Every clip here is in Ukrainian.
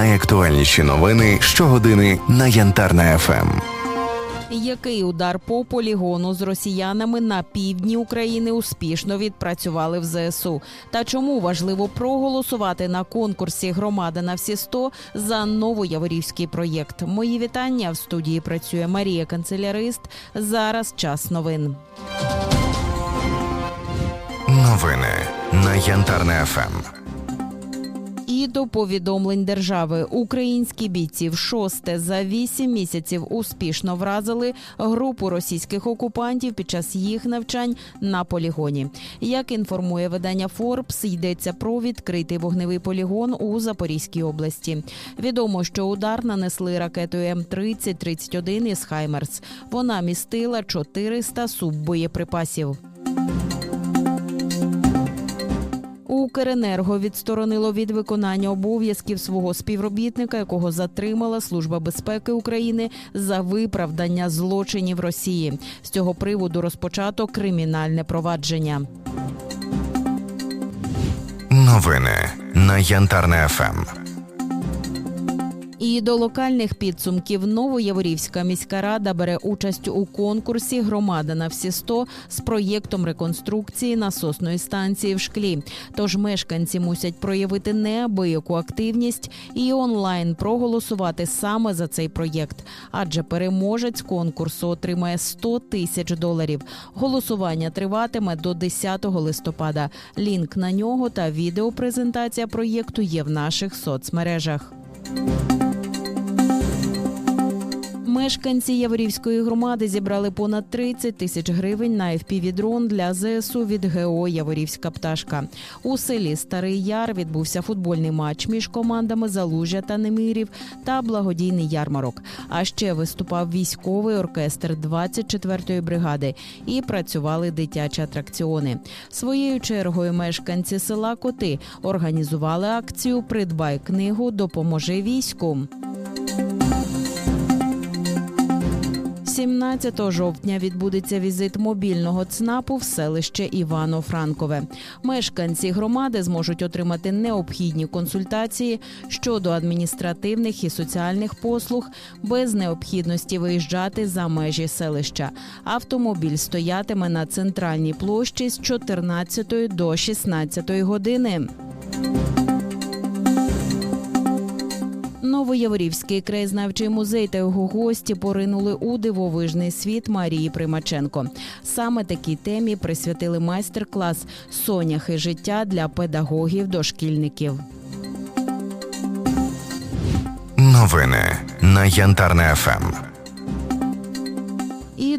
Найактуальніші новини щогодини на Янтарна ем. ФМ. Який удар по полігону з росіянами на півдні України успішно відпрацювали в ЗСУ? Та чому важливо проголосувати на конкурсі громади на всі 100 за новояворівський проєкт? Мої вітання в студії працює Марія Канцелярист. Зараз час новин. Новини на Янтарна ФМ. І до повідомлень держави українські бійці в шосте за вісім місяців успішно вразили групу російських окупантів під час їх навчань на полігоні. Як інформує видання Форбс, йдеться про відкритий вогневий полігон у Запорізькій області. Відомо, що удар нанесли ракетою М3031 із Хаймерс. Вона містила 400 суббоєприпасів. Укренерго відсторонило від виконання обов'язків свого співробітника, якого затримала Служба безпеки України за виправдання злочинів Росії. З цього приводу розпочато кримінальне провадження. Новини на Янтарна Ем. ФМ. І до локальних підсумків Новояворівська міська рада бере участь у конкурсі Громада на всі 100 з проєктом реконструкції насосної станції в шклі. Тож мешканці мусять проявити неабияку активність і онлайн проголосувати саме за цей проєкт. Адже переможець конкурсу отримає 100 тисяч доларів. Голосування триватиме до 10 листопада. Лінк на нього та відеопрезентація проєкту є в наших соцмережах. Мешканці Яворівської громади зібрали понад 30 тисяч гривень на FPV-дрон для ЗСУ від ГО Яворівська пташка. У селі Старий Яр відбувся футбольний матч між командами Залужя та Немирів та благодійний ярмарок. А ще виступав військовий оркестр 24-ї бригади і працювали дитячі атракціони. Своєю чергою мешканці села Коти організували акцію Придбай книгу Допоможи війську. 17 жовтня відбудеться візит мобільного ЦНАПу в селище Івано-Франкове. Мешканці громади зможуть отримати необхідні консультації щодо адміністративних і соціальних послуг без необхідності виїжджати за межі селища. Автомобіль стоятиме на центральній площі з 14 до 16 години. Новояворівський краєзнавчий музей та його гості поринули у дивовижний світ Марії Примаченко. Саме такій темі присвятили майстер-клас Соняхи життя для педагогів дошкільників. Новини на Янтарне ФМ.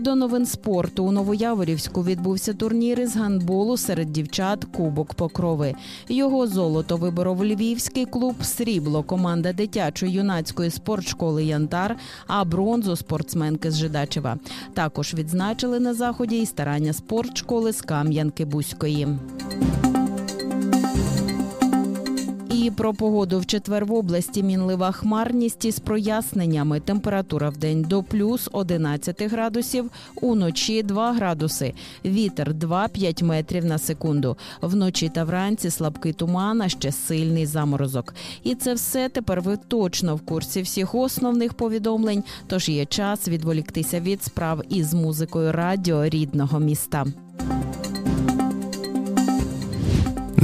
До новин спорту у Новояворівську відбувся турнір із гандболу серед дівчат Кубок Покрови. Його золото виборов львівський клуб Срібло, команда дитячої юнацької спортшколи Янтар, а бронзу спортсменки з Жидачева. Також відзначили на заході і старання спортшколи з Кам'янки Бузької. І про погоду в четвер в області мінлива хмарність із проясненнями. Температура в день до плюс 11 градусів, уночі 2 градуси. Вітер 2-5 метрів на секунду. Вночі та вранці слабкий туман, а ще сильний заморозок. І це все тепер ви точно в курсі всіх основних повідомлень. Тож є час відволіктися від справ із музикою радіо рідного міста.